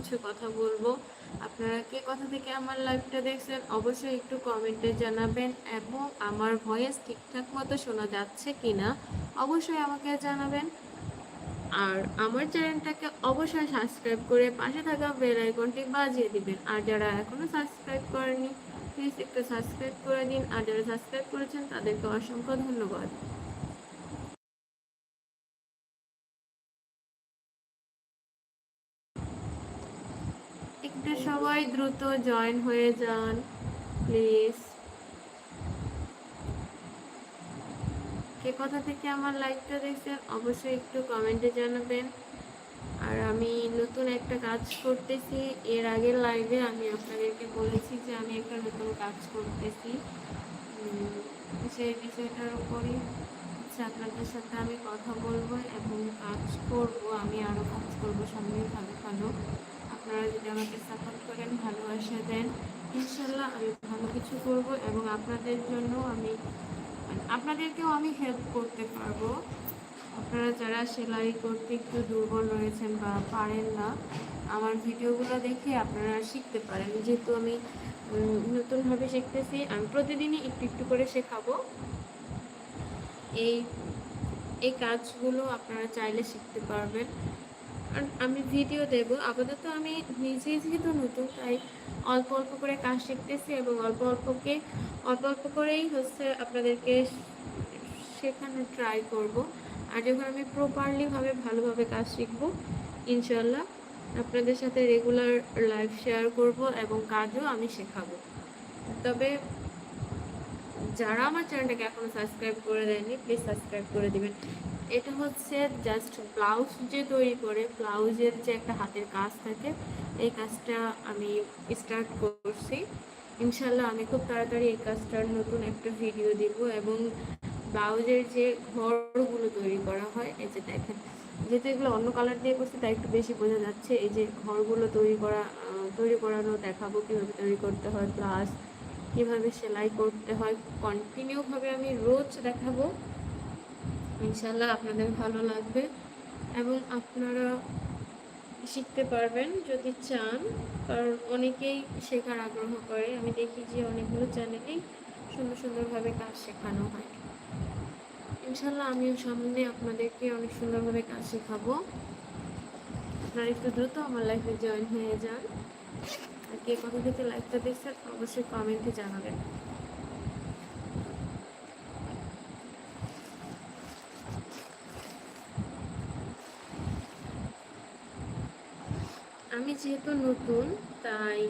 কিছু কথা বলব। আপনারা কে কথা থেকে আমার লাইভটা দেখছেন, অবশ্যই একটু কমেন্টে জানাবেন এবং আমার ভয়েস ঠিকঠাক মতো শোনা যাচ্ছে কিনা অবশ্যই আমাকে জানাবেন। আর আমার চ্যানেলটাকে অবশ্যই সাবস্ক্রাইব করে পাশে থাকা বেল আইকনটি বাজিয়ে দিবেন। আর যারা এখনও সাবস্ক্রাইব করেনি প্লিজ একটু সাবস্ক্রাইব করে দিন। আর যারা সাবস্ক্রাইব করেছেন, তাদেরকে অসংখ্য ধন্যবাদ একটু সবাই দ্রুত জয়েন হয়ে যান প্লিজ কে কথা থেকে আমার লাইভটা দেখছেন, অবশ্যই একটু কমেন্টে জানাবেন। আর আমি নতুন একটা কাজ করতেছি, এর আগের লাইভে আমি আপনাদেরকে বলেছি যে আমি একটা নতুন কাজ করতেছি। সেই বিষয়টার উপরই হচ্ছে আপনাদের সাথে আমি কথা বলব এবং কাজ করব, আমি আরও কাজ করব সামনে ভালো ভালো। আপনারা যদি আমাকে সাপোর্ট করেন, ভালোবাসা দেন, ইনশাল্লাহ আমি ভালো কিছু করব এবং আপনাদের জন্য আমি মানে আপনাদেরকেও আমি হেল্প করতে পারব। আপনারা যারা সেলাই করতে একটু দুর্বল রয়েছেন বা পারেন না, আমার ভিডিওগুলো দেখে আপনারা শিখতে পারেন। যেহেতু আমি নতুনভাবে শিখতেছি, আমি প্রতিদিনই একটু একটু করে শেখাবো। এই এই কাজগুলো আপনারা চাইলে শিখতে পারবেন। আমি ভিডিও দেব। আপাতত আমি নিজেই যেহেতু নতুন, তাই অল্প অল্প করে কাজ শিখতেছি এবং অল্প অল্পকে, অল্প অল্প করেই হচ্ছে আপনাদেরকে শেখানোর ট্রাই করব। আর যখন আমি প্রপারলি ভাবে, ভালোভাবে কাজ শিখব ইনশাল্লাহ আপনাদের সাথে রেগুলার লাইভ শেয়ার করব এবং কাজও আমি শেখাবো। তবে যারা আমার চ্যানেলটাকে এখনও সাবস্ক্রাইব করে দেয়নি প্লিজ সাবস্ক্রাইব করে দিবেন। এটা হচ্ছে জাস্ট ব্লাউজ যে তৈরি করে ব্লাউজের যে একটা হাতের কাজ থাকে, এই কাজটা আমি স্টার্ট করছি। ইনশাল্লাহ আমি খুব তাড়াতাড়ি এই কাজটার নতুন একটা ভিডিও দিব এবং ব্লাউজের যে ঘরগুলো তৈরি করা হয়, এই যে দেখেন, যেহেতু এগুলো অন্য কালার দিয়ে করছি, তাই একটু বেশি বোঝা যাচ্ছে, এই যে ঘরগুলো তৈরি করা তৈরি করানো, দেখাবো কীভাবে তৈরি করতে হয় প্লাস কীভাবে সেলাই করতে হয়। কন্টিনিউভাবে আমি রোজ দেখাবো। ইনশাল্লাহ আপনাদের ভালো লাগবে এবং আপনারা শিখতে পারবেন যদি চান, কারণ অনেকেই শেখার আগ্রহ করে। আমি দেখি যে অনেকগুলো চ্যানেলেই সুন্দর সুন্দরভাবে কাজ শেখানো হয়। ইনশাল্লাহ আমিও সামনে আপনাদেরকে অনেক সুন্দরভাবে কাজ শেখাবো। আপনারা একটু দ্রুত আমার লাইফে জয়েন হয়ে যান। আর কে কথা থেকে লাইভটা দেখছেন, অবশ্যই কমেন্টে জানাবেন আমি যেহেতু নতুন, তাই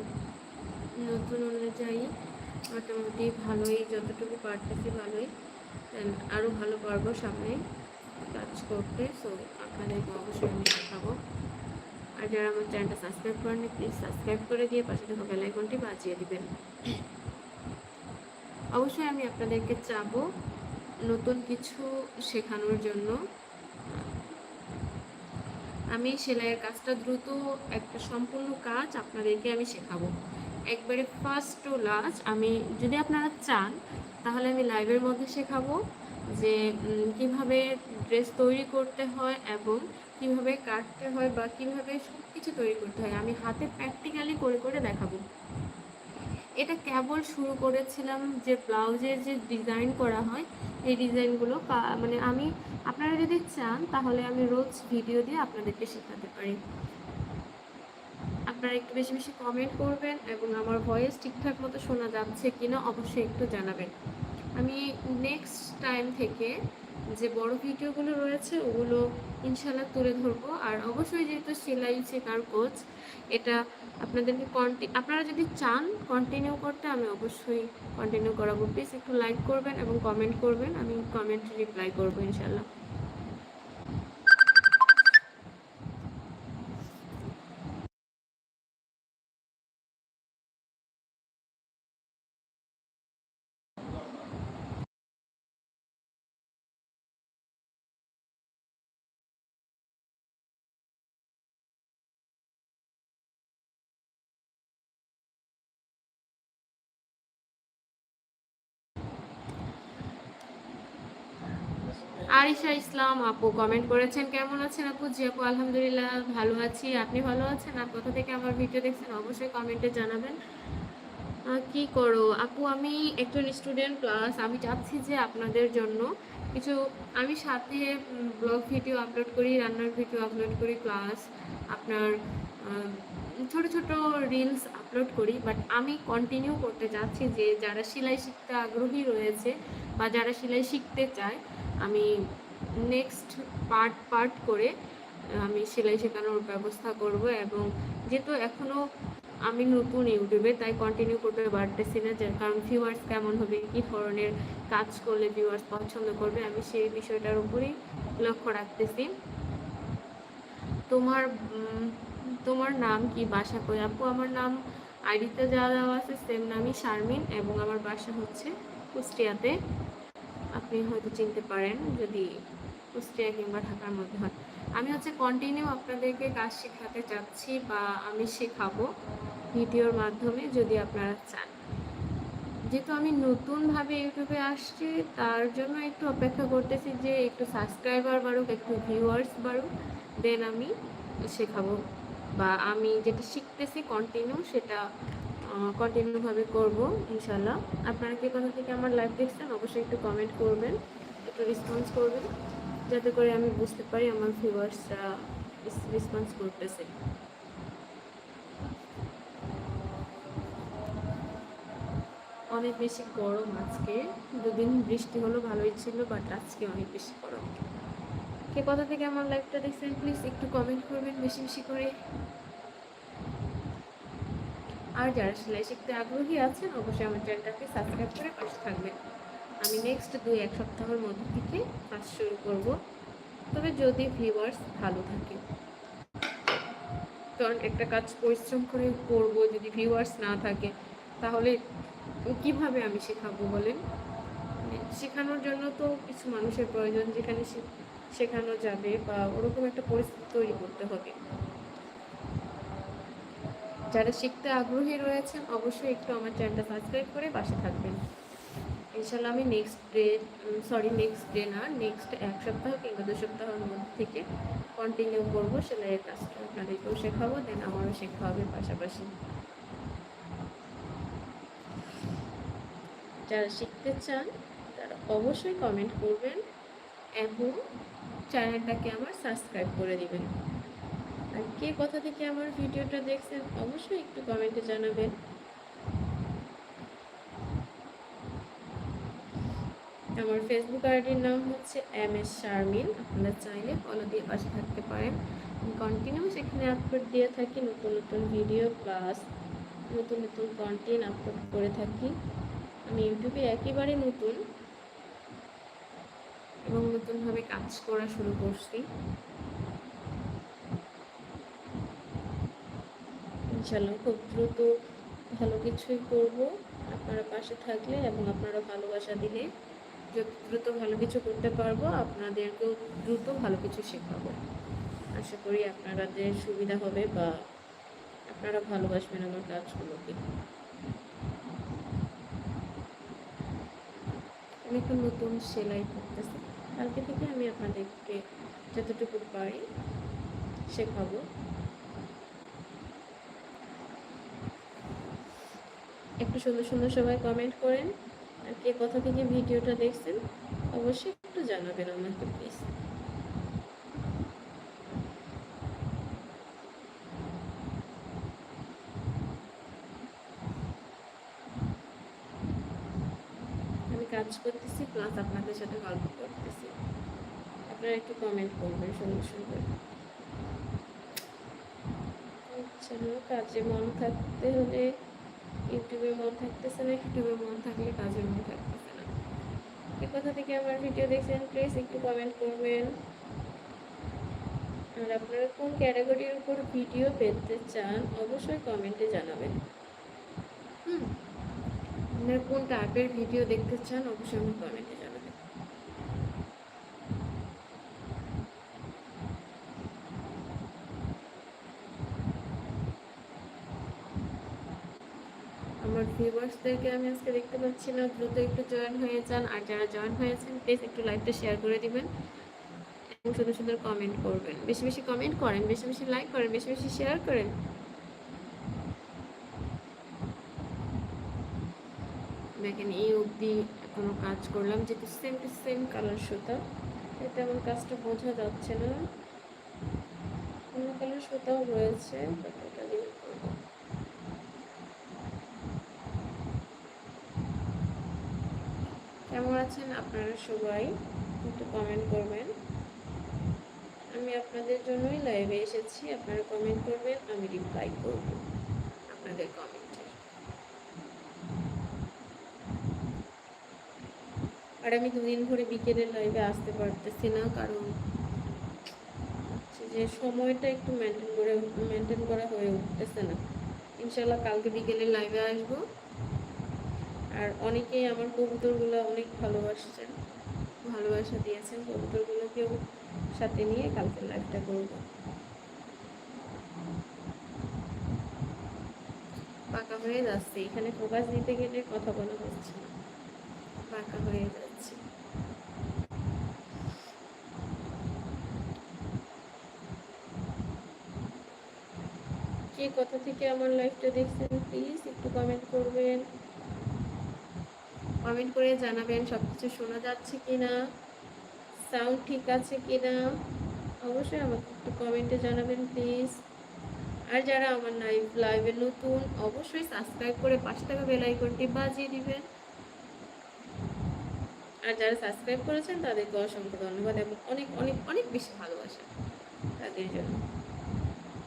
নতুন অনুযায়ী মোটামুটি ভালোই, যতটুকু পারতেছি ভালোই। আরও ভালো পারব সামনে কাজ করতে। সো আপনাদেরকে অবশ্যই আমি দেখাবো। আর যারা আমার চ্যানেলটা সাবস্ক্রাইব করেনি প্লিজ সাবস্ক্রাইব করে দিয়ে পাশে থাকা বেল আইকনটি বাজিয়ে দিবেন। অবশ্যই আমি আপনাদেরকে চাবো নতুন কিছু শেখানোর জন্য। আমি সেলাইয়ের কাজটা দ্রুত একটা সম্পূর্ণ কাজ আপনাদেরকে আমি শেখাবো। একবারে ফার্স্ট টু লাস্ট আমি যদি আপনারা চান, তাহলে আমি লাইভের মধ্যে শেখাবো যে কীভাবে ড্রেস তৈরি করতে হয় এবং কীভাবে কাটতে হয় বা কীভাবে সব কিছু তৈরি করতে হয়। আমি হাতে প্র্যাকটিক্যালি করে করে দেখাবো। এটা কেবল শুরু করেছিলাম যে ব্লাউজের যে ডিজাইন করা হয়, এই ডিজাইনগুলো মানে আমি, আপনারা যদি চান, তাহলে আমি রোজ ভিডিও দিয়ে আপনাদেরকে শেখাতে পারি। আপনারা একটু বেশি বেশি কমেন্ট করবেন এবং আমার ভয়েস ঠিকঠাক মতো শোনা যাচ্ছে কিনা অবশ্যই একটু জানাবেন। আমি নেক্সট টাইম থেকে যে বড় ভিডিওগুলো রয়েছে, ওগুলো ইনশাল্লাহ তুলে ধরবো। আর অবশ্যই যেহেতু সেলাই শেখার কোচ এটা আপনাদেরকে কন্টি আপনারা যদি চান কন্টিনিউ করতে, আমি অবশ্যই কন্টিনিউ করাবো। প্লিজ একটু লাইক করবেন এবং কমেন্ট করবেন, আমি কমেন্ট রিপ্লাই করব ইনশাল্লাহ আরিশা ইসলাম, আপু কমেন্ট করেছেন, কেমন আছেন আপু? জি আপু, আলহামদুলিল্লাহ, ভালো আছি। আপনি ভালো আছেন? আর কোথা থেকে আমার ভিডিও দেখছেন, অবশ্যই কমেন্টে জানাবেন। কি করো? আপু, আমি একজন স্টুডেন্ট প্লাস আমি চাচ্ছি যে আপনাদের জন্য কিছু, আমি সাথে ব্লগ ভিডিও আপলোড করি, রান্নার ভিডিও আপলোড করি প্লাস আপনার ছোট ছোট রিলস আপলোড করি বাট আমি কন্টিনিউ করতে চাচ্ছি যে যারা সেলাই শিখতে আগ্রহী রয়েছে বা যারা সেলাই শিখতে চায়, আমি নেক্সট পার্ট পার্ট করে আমি সেলাই শেখানোর ব্যবস্থা করব এবং যেহেতু এখনও আমি নতুন ইউটিউবে, তাই কন্টিনিউ করতে পারতেছি না যে কারণ ভিউয়ার্স কেমন হবে, কী ধরনের কাজ করলে ভিউয়ার্স পছন্দ করবে, আমি সেই বিষয়টার উপরেই লক্ষ্য রাখতেছি। তোমার তোমার নাম কি? বাসা কই? আপু, আমার নাম আইডিতে যা দেওয়া আছে সেম নামই শারমিন এবং আমার বাসা হচ্ছে কুষ্টিয়াতে। আপনি হয়তো চিনতে পারেন যদি কুষ্টিয়া কিংবা ঢাকার মধ্যে হয়। আমি হচ্ছে কন্টিনিউ আপনাদেরকে কাজ শেখাতে চাচ্ছি বা আমি শেখাবো ভিডিওর মাধ্যমে যদি আপনারা চান। যেহেতু আমি নতুনভাবে ইউটিউবে আসছি, তার জন্য একটু অপেক্ষা করতেছি যে একটু সাবস্ক্রাইবার বাড়ুক, একটু ভিউয়ার্স বাড়ুক দেন আমি শেখাবো। বা আমি যেটা শিখতেছি কন্টিনিউ সেটা কন্টিনিউভাবে করব ইনশাল্লাহ আপনারা কে কোথা থেকে আমার লাইভ দেখছেন, অবশ্যই একটু কমেন্ট করবেন, একটু রেসপন্স করবেন, যাতে করে আমি বুঝতে পারি আমার ভিউয়ার্সরা রেসপন্স করতেছে। অনেক বেশি গরম আজকে, দুদিন বৃষ্টি হলো, ভালোই ছিল বাট আজকে অনেক বেশি গরম। কে কথা থেকে আমার লাইভটা দেখছেন প্লিজ একটু কমেন্ট করবেন বেশি বেশি করে। আর যারা সেলাই শিখতে আগ্রহী আছেন, অবশ্যই আমার চ্যানেলটাকে সাবস্ক্রাইব করে পাশে থাকবেন। আমি নেক্সট দুই এক সপ্তাহের মধ্যে থেকে কাজ শুরু করব। তবে যদি ভিউয়ার্স ভালো থাকে, কারণ একটা কাজ পরিশ্রম করে করব, যদি ভিউয়ার্স না থাকে, তাহলে কীভাবে আমি শেখাবো বলেন? মানে শেখানোর জন্য তো কিছু মানুষের প্রয়োজন, যেখানে শেখানো যাবে বা ওরকম একটা পরিস্থিতি তৈরি করতে হবে। যারা শিখতে আগ্রহী রয়েছেন, অবশ্যই একটু আমার চ্যানেলটা সাবস্ক্রাইব করে পাশে থাকবেন। ইনশাল্লাহ আমি next day sorry next day না নেক্সট এক সপ্তাহ কিংবা দু সপ্তাহের মধ্যে থেকে কন্টিনিউ করব সেলাইয়ের কাজটা। আপনাদেরকেও শেখাবো দেন আমারও শেখা হবে পাশাপাশি। যারা শিখতে চান, তারা অবশ্যই কমেন্ট করবেন এবং চ্যানেলটাকে আমার সাবস্ক্রাইব করে দিবেন। আর কে কোথা থেকে আমার ভিডিওটা দেখছেন, অবশ্যই একটু কমেন্টে জানাবেন। আমার ফেসবুক আইডির নাম হচ্ছে এম এস শারমিন আপনারা চাইলে ফলো দিয়ে পাশে থাকতে পারেন। কন্টিনিউ সেখানে আপলোড দিয়ে থাকি, নতুন নতুন ভিডিও প্লাস নতুন নতুন কন্টেন্ট আপলোড করে থাকি। আমি ইউটিউবে একেবারে নতুন। এবং নতুনভাবে কাজ করা শুরু করছি। ইনশাল্লাহ খুব দ্রুত ভালো কিছুই করব আপনারা পাশে থাকলে এবং আপনারা ভালোবাসা দিলে যত দ্রুত ভালো কিছু করতে পারব, আপনাদেরকেও দ্রুত ভালো কিছু শেখাবো। আশা করি আপনাদের সুবিধা হবে বা আপনারা ভালোবাসবেন আমার কাজগুলোকে। আমি একটু নতুন সেলাই কালকে থেকে আমি আপনাদেরকে যতটুকু পারি শেখাবো। একটু সুন্দর সুন্দর সবাই কমেন্ট করেন আর কে কোথা থেকে ভিডিওটা দেখছেন, অবশ্যই একটু জানাবেন আমাকে প্লিজ আমি কাজ করতেছি প্লাস আপনাদের সাথে গল্প করতেছি। আপনারা একটু কমেন্ট করবেন সুন্দর সুন্দর আচ্ছা কাজে মন থাকতে হলে ইউটিউবে মন থাকতেছে না, ইউটিউবে মন থাকলে কাজে মন থাকতেছে না। এ কোথা থেকে আমার ভিডিও দেখছেন প্লিজ একটু কমেন্ট করবেন। আর আপনারা কোন ক্যাটাগরির উপর ভিডিও পেতে চান, অবশ্যই কমেন্টে জানাবেন। হুম। আপনারা কোন টাইপের ভিডিও দেখতে চান, অবশ্যই আমি কমেন্টে আমার ভিউয়ার্সদেরকে আমি আজকে দেখতে পাচ্ছি না, দ্রুত একটু জয়েন হয়ে যান। আর যারা জয়েন হয়েছেন প্লিজ একটু লাইভটা শেয়ার করে দিবেন এবং সুন্দর সুন্দর কমেন্ট করবেন। বেশি বেশি কমেন্ট করেন, বেশি বেশি লাইক করেন, বেশি বেশি শেয়ার করেন। দেখেন, এই অবধি এখনও কাজ করলাম, যেহেতু সেম টু সেম কালার সুতা, এতে আমার কাজটা বোঝা যাচ্ছে না। অন্য কালার সুতাও রয়েছে but ওটা দিয়ে করব। কেমন আছেন আপনারা সবাই? একটু কমেন্ট করবেন। আমি আপনাদের জন্যই লাইভে এসেছি। আপনারা কমেন্ট করবেন, আমি রিপ্লাই করব আপনাদের কমেন্টে আর আমি দুদিন ধরে বিকেলের লাইভে আসতে পারতেছি না, কারণ যে সময়টা একটু মেনটেন করে মেনটেন করা হয়ে উঠতেছে না। ইনশাল্লাহ কালকে বিকেলে লাইভে আসব। আর অনেকেই আমার কবুতরগুলো অনেক ভালোবাসছেন, ভালোবাসা দিয়েছেন, কবুতরগুলোকেও সাথে নিয়ে কালকে লাইভটা করব। পাকা হয়ে যাচ্ছে, এখানে ফোকাস দিতে গেলে কথা বলা হচ্ছে পাকা হয়ে যাচ্ছে। কে কথা থেকে আমার লাইভটা দেখছেন প্লিজ একটু কমেন্ট করবেন। কমেন্ট করে জানাবেন সব কিছু শোনা যাচ্ছে কিনা সাউন্ড ঠিক আছে কিনা, অবশ্যই আমাকে একটু কমেন্টে জানাবেন প্লিজ আর যারা আমার লাইভ লাইভে নতুন, অবশ্যই সাবস্ক্রাইব করে পাঁচ টাকা বেল বাজিয়ে দিবেন। আর যারা সাবস্ক্রাইব করেছেন, তাদেরকে অসংখ্য ধন্যবাদ এবং অনেক অনেক অনেক বেশি ভালোবাসা তাদের জন্য।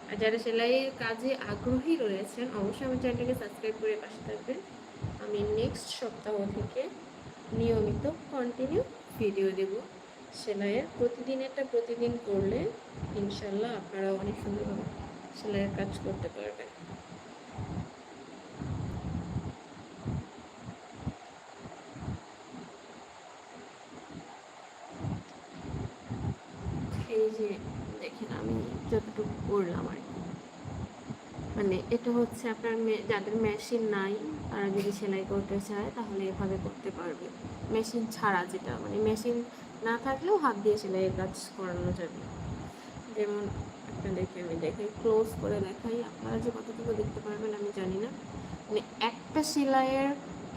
আর যারা সেলাইয়ের কাজে আগ্রহী রয়েছেন, অবশ্যই আমার চ্যানেলটাকে সাবস্ক্রাইব করে পাশে থাকবেন। আমি নেক্সট সপ্তাহ থেকে নিয়মিত কন্টিনিউ ভিডিও দেব। সেলাইয়ের প্রতিদিনেরটা প্রতিদিন করলে ইনশাল্লাহ আপনারা অনেক সুন্দরভাবে সেলাইয়ের কাজ করতে পারবেন। এই যে দেখেন আমি যতটুকু করলাম আর মানে এটা হচ্ছে আপনার যাদের মেশিন নাই, তারা যদি সেলাই করতে চায়, তাহলে এভাবে করতে পারবে। মেশিন ছাড়া যেটা মানে মেশিন না থাকলেও হাত দিয়ে সেলাইয়ের কাজ করানো যাবে। যেমন আপনাদেরকে আমি দেখাই ক্লোজ করে দেখাই। আপনারা যে কতটুকু দেখতে পারবেন আমি জানি না। মানে একটা সেলাইয়ের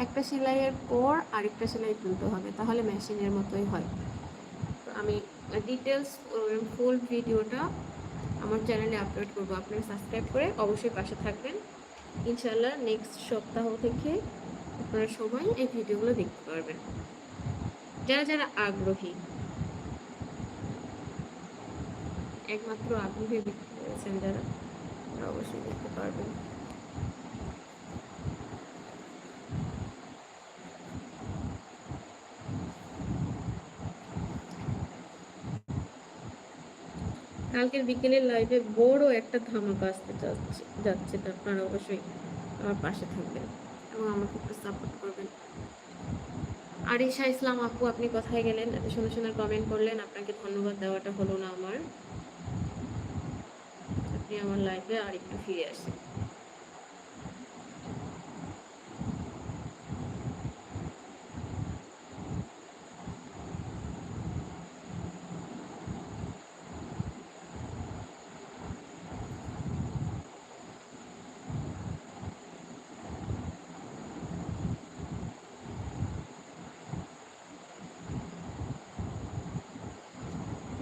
একটা সেলাইয়ের পর আরেকটা সেলাই তুলতে হবে, তাহলে মেশিনের মতোই হয়। আমি ডিটেলস ফুল ভিডিওটা আমার চ্যানেলে আপলোড করব। আপনারা সাবস্ক্রাইব করে অবশ্যই পাশে থাকবেন। ইনশাল্লাহ নেক্সট সপ্তাহ থেকে আপনারা সবাই এই ভিডিওগুলো দেখতে পারবেন। যারা যারা আগ্রহী, একমাত্র আগ্রহী ব্যক্তি রয়েছেন যারা অবশ্যই দেখতে পারবেন। কালকের বিকেলের লাইভে বড় একটা ধামাকা আসতে যাচ্ছে যাচ্ছে আপনারা অবশ্যই আমার পাশে থাকবেন এবং আমাকে একটু সাপোর্ট করবেন। আর আরিশা ইসলাম আপু, আপনি কোথায় গেলেন? এত সুন্দর সুন্দর কমেন্ট করলেন। আপনাকে ধন্যবাদ দেওয়াটা হলো না আমার। আপনি আমার লাইফে আর একটু ফিরে আসেন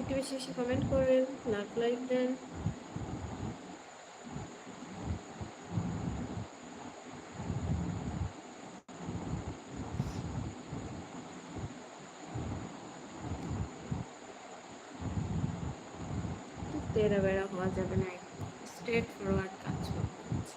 একটু বেশি বেশি কমেন্ট করবেন লাইক লাইক দেন তেরা বেড়া হওয়া যাবে না। স্ট্রেট ফরওয়ার্ড কাজ করতে হচ্ছে।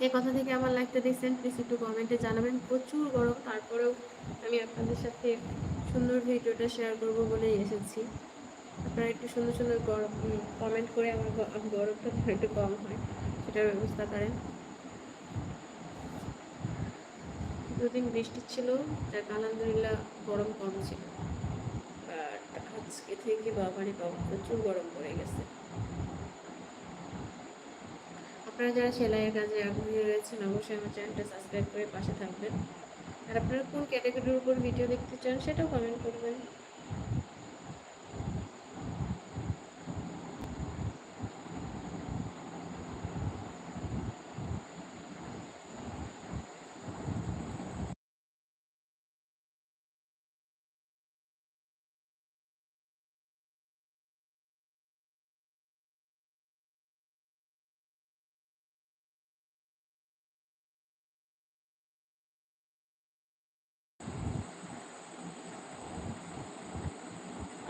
এই কথা থেকে আমার লাইফটা দেখছেন প্লিজ একটু কমেন্টে জানাবেন। প্রচুর গরম, তারপরেও আমি আপনাদের সাথে সুন্দর ভিডিওটা শেয়ার করব বলেই এসেছি। আপনারা একটু সুন্দর সুন্দর গরম কমেন্ট করে আমার গরমটা একটু কম হয়, সেটার ব্যবস্থা করেন। দুদিন বৃষ্টি ছিল, যাক, আলহামদুলিল্লাহ গরম কম ছিল। আজকে থেকে বাবারে বাবা, প্রচুর গরম পড়ে গেছে। আপনারা যারা সেলাইয়ের কাজে আগ্রহী রয়েছেন, অবশ্যই আমার চ্যানেলটা সাবস্ক্রাইব করে পাশে থাকবেন। আর আপনারা কোন ক্যাটাগরির উপর ভিডিও দেখতে চান, সেটাও কমেন্ট করবেন।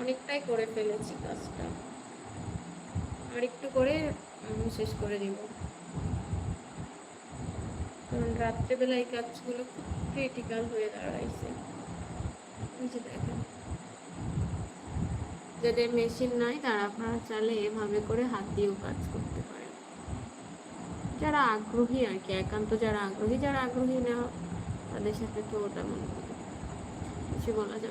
অনেকটাই করে ফেলেছি কাজটা। আর একটু করে শেষ করে দিব। কারণ রাত্রেবেলা এই কাজগুলো খুব ক্রিটিক্যাল হয়ে দাঁড়াইছে। দেখেন। যাদের মেশিন নাই, তারা আপনারা চাইলে এভাবে করে হাত দিয়েও কাজ করতে পারেন। যারা আগ্রহী আর কি, একান্ত যারা আগ্রহী যারা আগ্রহী না, তাদের সাথে তো ওটা তেমন কিছু বলা যাবে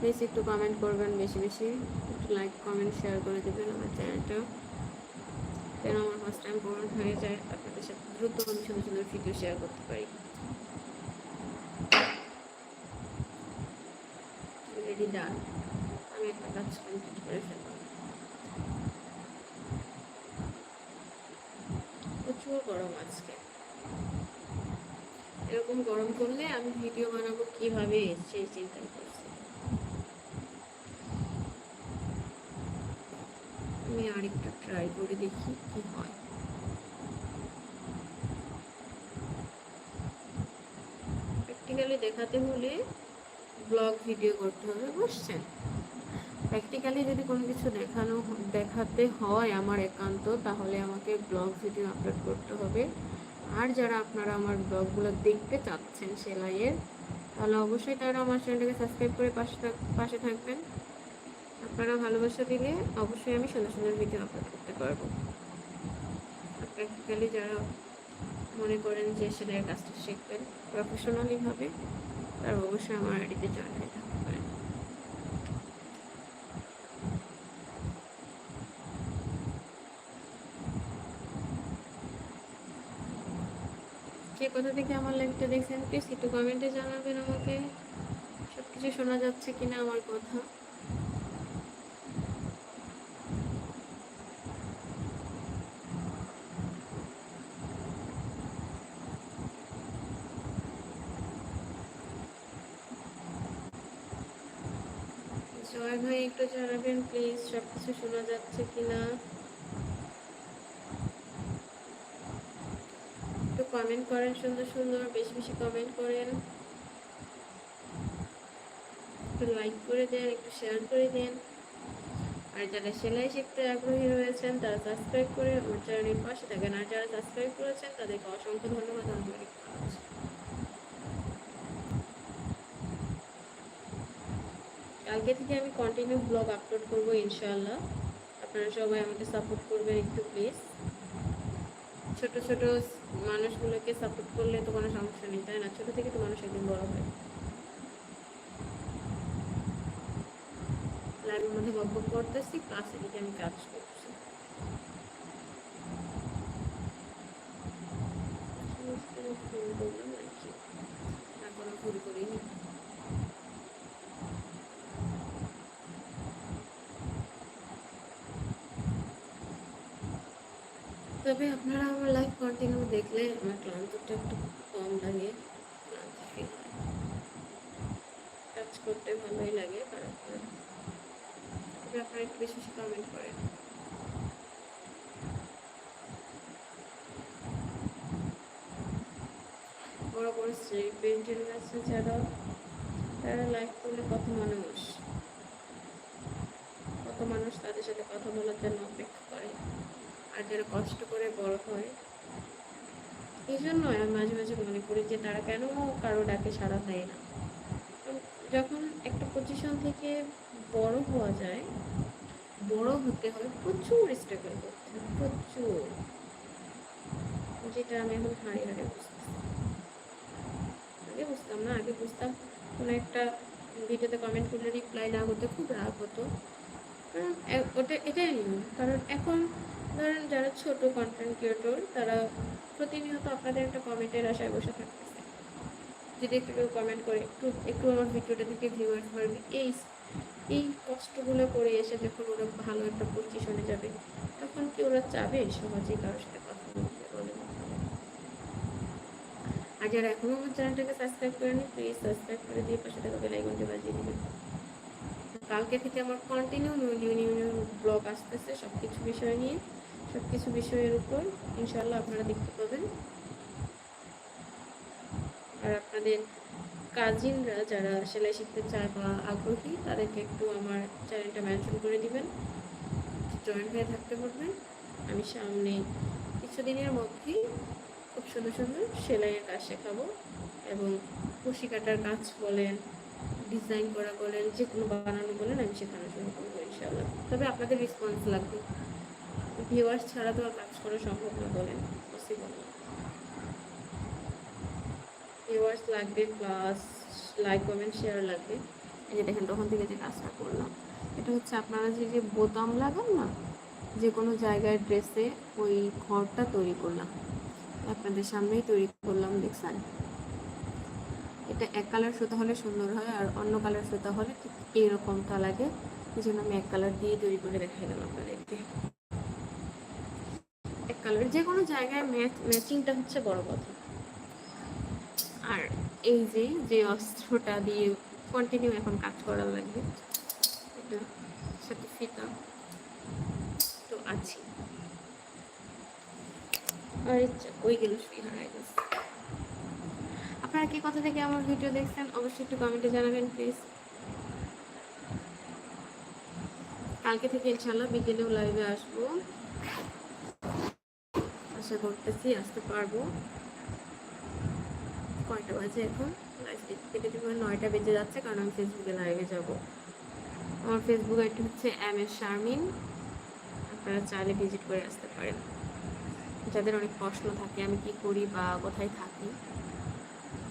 প্লিজ একটু কমেন্ট করবেন বেশি বেশি। একটু লাইক কমেন্ট শেয়ার করে দেবেন আমার চ্যানেলটা যেন আমার ফার্স্ট টাইম পূরণ হয়ে যায়, আপনাদের সাথে দ্রুত আমি সুন্দর সুন্দর ভিডিও শেয়ার করতে পারি। অলরেডি ডান আমি একটা কাজ কমপ্লিট করে ফেললাম। প্রচুর গরম আজকে। এরকম গরম করলে আমি ভিডিও বানাবো কীভাবে, সেই চিন্তা করছি আমি আরেকটা ট্রাই করে দেখি কি হয়। প্র্যাকটিক্যালি দেখাতে হলে ব্লগ ভিডিও করতে হবে, বুঝছেন? প্র্যাকটিক্যালি যদি কোনো কিছু দেখানো, দেখাতে হয় আমার একান্ত, তাহলে আমাকে ব্লগ ভিডিও আপলোড করতে হবে। আর যারা আপনারা আমার ব্লগগুলো দেখতে চাচ্ছেন সেলাইয়ের, তাহলে অবশ্যই তারা আমার চ্যানেলটাকে সাবস্ক্রাইব করে পাশে পাশে থাকবেন। আপনারা ভালোবাসা দিলে অবশ্যই আমি সুন্দর সুন্দর ভিডিও আপলোড করতে পারব। প্র্যাকটিক্যালি যারা মনে করেন যে সেলাইয়ের কাজটা শিখবেন প্রফেশনালিভাবে তারা অবশ্যই আমার আইডিতে জয়েন হয়ে থাকতে পারেন। কে কোথা থেকে আমার লাইভটা দেখছেন প্লিজ একটু কমেন্টে জানাবেন আমাকে। সব কিছু শোনা যাচ্ছে কিনা আমার কথা। একটু প্লিজ সব কিছু শোনা যাচ্ছে কিনা? একটু কমেন্ট করেন সুন্দর সুন্দর, বেশি বেশি কমেন্ট করেন। একটু লাইক করে দেন, একটু শেয়ার করে দেন। আর যারা সেলাই শিখতে আগ্রহী রয়েছেন, তারা সাবস্ক্রাইব করে আমার চ্যানেলের পাশে থাকেন। আর যারা সাবস্ক্রাইব করেছেন, তাদেরকে অসংখ্য ধন্যবাদ। আন্তরিক ভালোবাসা। কালকে থেকে আমি কন্টিনিউ ব্লগ আপলোড করব ইনশাআল্লাহ। আপনারা সবাই আমাকে সাপোর্ট করবেন একটু প্লিজ ছোট ছোট মানুষগুলোকে সাপোর্ট করলে তো কোনো সমস্যা নেই, তাই না? ছোট থেকে তো মানুষ একদিন বড় হয়। লাইভের মধ্যে গল্প করতেছি প্লাস এদিকে আমি কাজ করছি। কোনো ভুল করিনি। তবে আপনারা আমার লাইফ কন্টিনিউ দেখলে আমার ক্লান্তটা একটু কম লাগে। কাজ করতে ভালোই লাগে তবে আপনারা একটু বেশি বেশি কমেন্ট করেন। বড় বড় পেন্টের আছে যারা, তারা লাইভ করলে কত মানুষ কত মানুষ তাদের সাথে কথা বলার জন্য অপেক্ষা করে। আর যারা কষ্ট করে বড় হয়, এই জন্য আমি মাঝে মাঝে মনে করি যে তারা কেন কারও ডাকে সাড়া দেয় না। যখন একটা পজিশন থেকে বড় হওয়া যায়, বড় হতে হবে প্রচুর স্ট্রাগল করতে হবে প্রচুর। যেটা আমি এখন হাড়ে হাড়ে বুঝতেছি। আগে বুঝতাম না, আগে বুঝতাম। কোনো একটা ভিডিওতে কমেন্ট করলে রিপ্লাই না হতে খুব রাগ হতো। কারণ ওটা এটাই নিয়ম। কারণ এখন ধরেন যারা ছোট কন্টেন্ট ক্রিয়েটর তারা প্রতিনিয়ত আপনাদের একটা কমেন্টের আশায় বসে থাকতেছে। যদি একটু কেউ কমেন্ট করে, একটু একটু আমার ভিডিওটা থেকে ভিউয়ার্স বাড়বে। এই এই কষ্টগুলো করে এসে যখন ওরা ভালো একটা পজিশনে যাবে, তখন কি ওরা চাবে সহজেই কারোর সাথে কথা বলতে বলে? আর যারা এখনও আমার চ্যানেলটাকে সাবস্ক্রাইব করেনি প্লিজ সাবস্ক্রাইব করে দিয়ে পাশে থাকা বেল আইকনটি বাজিয়ে দিবেন। কালকে থেকে আমার continue new new new new blog আসতেছে সব কিছু বিষয় নিয়ে। সব কিছু বিষয়ের উপর ইনশাল্লাহ আপনারা দেখতে পাবেন। আর আপনাদের কাজিনরা যারা সেলাই শিখতে চায় বা আগ্রহী, তাদেরকে একটু আমার চ্যানেলটা মেনশন করে দিবেন। জয়েন হয়ে থাকতে পারবেন আমি সামনে কিছুদিনের মধ্যেই খুব সুন্দর সুন্দর সেলাইয়ের কাজ শেখাবো এবং কুশি কাটার কাজ বলেন, ডিজাইন করা বলেন যে কোনো বানানো বলেন, আমি শেখানো শুরু করব ইনশাআল্লাহ। তবে আপনাদের রেসপন্স লাগবে। ভিউয়ার্স ছাড়া তো আর কাজ করা সম্ভব না বলেন পসিবল ভিউয়ার্স লাগবে প্লাস লাইক কমেন্ট শেয়ার লাগবে। এই যে দেখেন, তখন থেকে যে কাজটা করলাম, এটা হচ্ছে আপনারা যে যে বোতাম লাগান না যে কোনো জায়গায় ড্রেসে ওই ঘরটা তৈরি করলাম, আপনাদের সামনেই তৈরি করলাম, দেখছেন? এটা এক কালার সুতা হলে সুন্দর হয়, আর অন্য কালার সুতা হলে ঠিক এইরকমটা লাগে, এই জন্য আমি এক কালার দিয়ে তৈরি করে দেখাইলাম আপনাদেরকে। এক কালার, যে কোনো জায়গায় ম্যাচ, ম্যাচিংটা হচ্ছে বড় কথা। আর এই যে যে অস্ত্রটা দিয়ে কন্টিনিউ এখন কাজ করা লাগবে, এটা সাথে ফিতা। তো আছে। আর ওই গেল আপনারা কি কথা থেকে আমার ভিডিও দেখছেন, অবশ্যই একটু কমেন্টে জানাবেন প্লিজ কালকে থেকে ইনশাল্লাহ বিকেলেও লাইভে আসব। আশা করতেছি, আসতে পারব। কয়টা বাজে এখন? কেটে দিব, নয়টা বেজে যাচ্ছে, কারণ আমি ফেসবুকে লাইভে যাব। আমার ফেসবুক আইডি হচ্ছে এম এস শারমিন আপনারা চাইলে ভিজিট করে আসতে পারেন। যাদের অনেক প্রশ্ন থাকে, আমি কি করি বা কোথায় থাকি।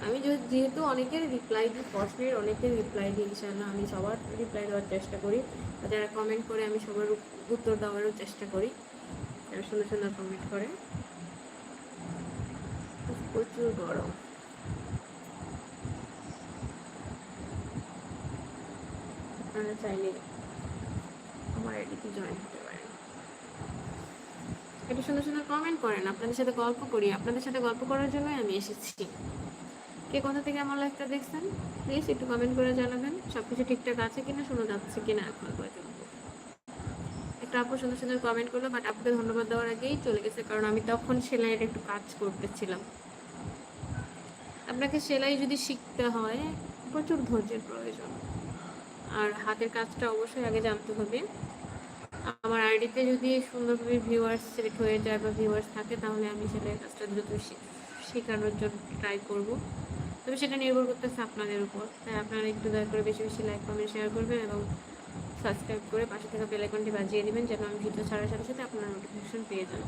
আমি যেহেতু অনেকের রিপ্লাই দিই, প্রশ্নের অনেকের রিপ্লাই দিই, ইনশাআল্লাহ আমি সবার রিপ্লাই দেওয়ার চেষ্টা করি। যারা কমেন্ট করে, আমি সবার উত্তর দেওয়ারও চেষ্টা করি। সুন্দর সুন্দর কমেন্ট করে। প্রচুর গরম। আপনারা চাইলে আমার জয়েন হতে পারেন। সুন্দর সুন্দর কমেন্ট করেন, আপনাদের সাথে গল্প করি। আপনাদের সাথে গল্প করার জন্যই আমি এসেছি। কে কোথা থেকে আমার লাইফটা দেখছেন? প্লিজ একটু কমেন্ট করে জানাবেন সব কিছু ঠিকঠাক আছে কিনা, শোনা যাচ্ছে কিনা এখন পর্যন্ত। একটা আপু সুন্দর সুন্দর কমেন্ট করল বাট আপুকে ধন্যবাদ দেওয়ার আগেই চলে গেছে, কারণ আমি তখন সেলাইয়ের একটু কাজ করতেছিলাম। আপনাকে সেলাই যদি শিখতে হয়, প্রচুর ধৈর্যের প্রয়োজন। আর হাতের কাজটা অবশ্যই আগে জানতে হবে। আমার আইডিতে যদি সুন্দরভাবে ভিউয়ার্স সিলেক্ট হয়ে যায় বা ভিউয়ার্স থাকে, তাহলে আমি সেলাই কাজটা দ্রুত শেখানোর জন্য ট্রাই করব। তবে সেটা নির্ভর করতেছে আপনাদের উপর। তাই আপনারা একটু দয়া করে বেশি বেশি লাইক কমেন্ট শেয়ার করবেন এবং সাবস্ক্রাইব করে পাশে থাকা বেল আইকনটি বাজিয়ে দিবেন, যেন আমি ভিডিও ছাড়ার সাথে সাথে আপনারা নোটিফিকেশন পেয়ে যান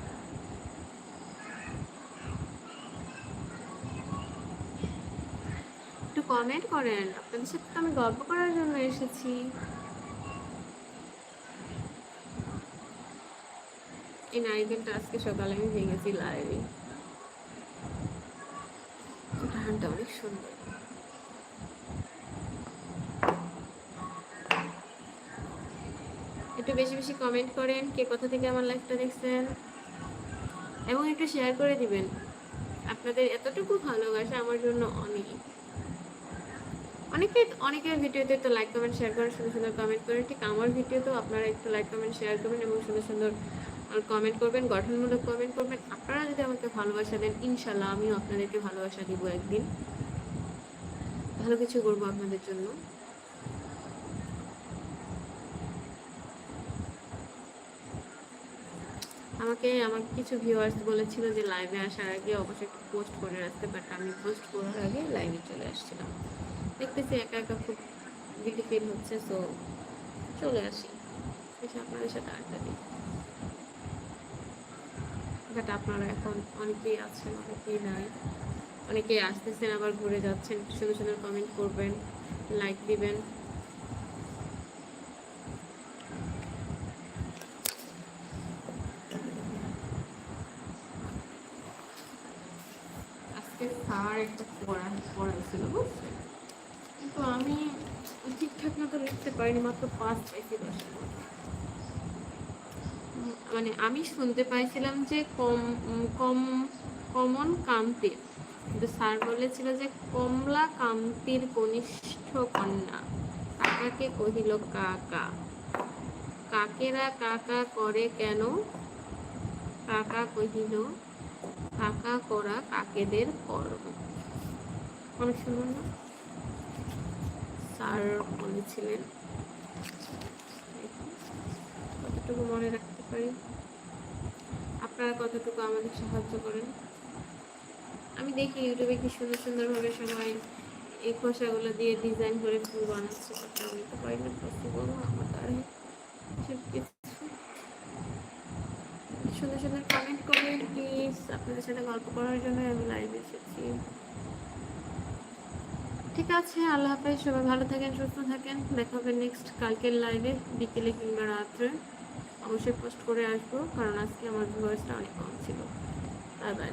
একটু কমেন্ট করেন। আপনাদের সাথে আমি গল্প করার জন্য এসেছি। এই নারিকেলটা আজকে সকালে আমি ভেঙেছি লাইভে ধানটা অনেক সুন্দর। একটু বেশি বেশি কমেন্ট করেন, কে কোথা থেকে আমার লাইফটা দেখছেন? এবং একটু শেয়ার করে দিবেন। আপনাদের এতটুকু ভালোবাসা আমার জন্য অনেক। অনেকে, অনেকের ভিডিওতে তো লাইক কমেন্ট শেয়ার করেন সুন্দর সুন্দর কমেন্ট করেন ঠিক আমার ভিডিওতেও আপনারা একটু লাইক কমেন্ট শেয়ার করবেন এবং সুন্দর সুন্দর কমেন্ট করবেন, গঠনমূলক কমেন্ট করবেন। আপনারা যদি আমাকে ভালোবাসা দেন, ইনশাল্লাহ আমিও আপনাদেরকে ভালোবাসা দিব একদিন। ভালো কিছু করব আপনাদের জন্য। আমাকে, আমার কিছু ভিউয়ার্স বলেছিল যে লাইভে আসার আগে অবশ্যই একটু পোস্ট করে রাখতে বাট আমি পোস্ট করার আগে লাইভে চলে আসছিলাম। দেখতেছি একা একা খুব গিল্টি ফিল হচ্ছে সো চলে আসি। এসে আপনাদের সাথে আড্ডা দিই। বাট আপনারা এখন অনেকেই আছেন, অনেকেই নাই। অনেকেই আসতেছেন, আবার ঘুরে যাচ্ছেন। সুন্দর সুন্দর কমেন্ট করবেন লাইক দিবেন। আজকে স্যার একটা পড়া পড়াইছিল, বুঝছেন? লিখতে পারিনি, মাত্র পাঁচ পাইছি দশের মানে আমি শুনতে পাইছিলাম যে কম কম, কমন কান্তির। কিন্তু স্যার বলেছিল যে কমলা কান্তির কনিষ্ঠ কন্যা। কাকাকে কহিল, কাকা, কাকেরা কাকা করে কেন? কাকা কহিল, কাকা করা কাকেদের কর্ম। অনেক সুন্দর না? স্যার বলেছিলেন। কতটুকু মনে রাখতে পারি? আপনারা কতটুকু আমাদের সাহায্য করেন? আমি দেখি ইউটিউবে কি সুন্দর সুন্দরভাবে সবাই এই খোসাগুলো দিয়ে ডিজাইন করে ফুল বানাচ্ছে আমি তো পারি না পসিবল আমার সুন্দর সুন্দর কমেন্ট করে প্লিজ আপনাদের সাথে গল্প করার জন্য আমি লাইভ এসেছি। ঠিক আছে, আল্লাহ হাফেজ, সবাই ভালো থাকেন, সুস্থ থাকেন। দেখা হবে নেক্সট কালকের লাইভে বিকেলে কিংবা রাত্রে। অবশ্যই পোস্ট করে আসব, কারণ আজকে আমার ভয়েসটা অনেক কম ছিল। Bye bye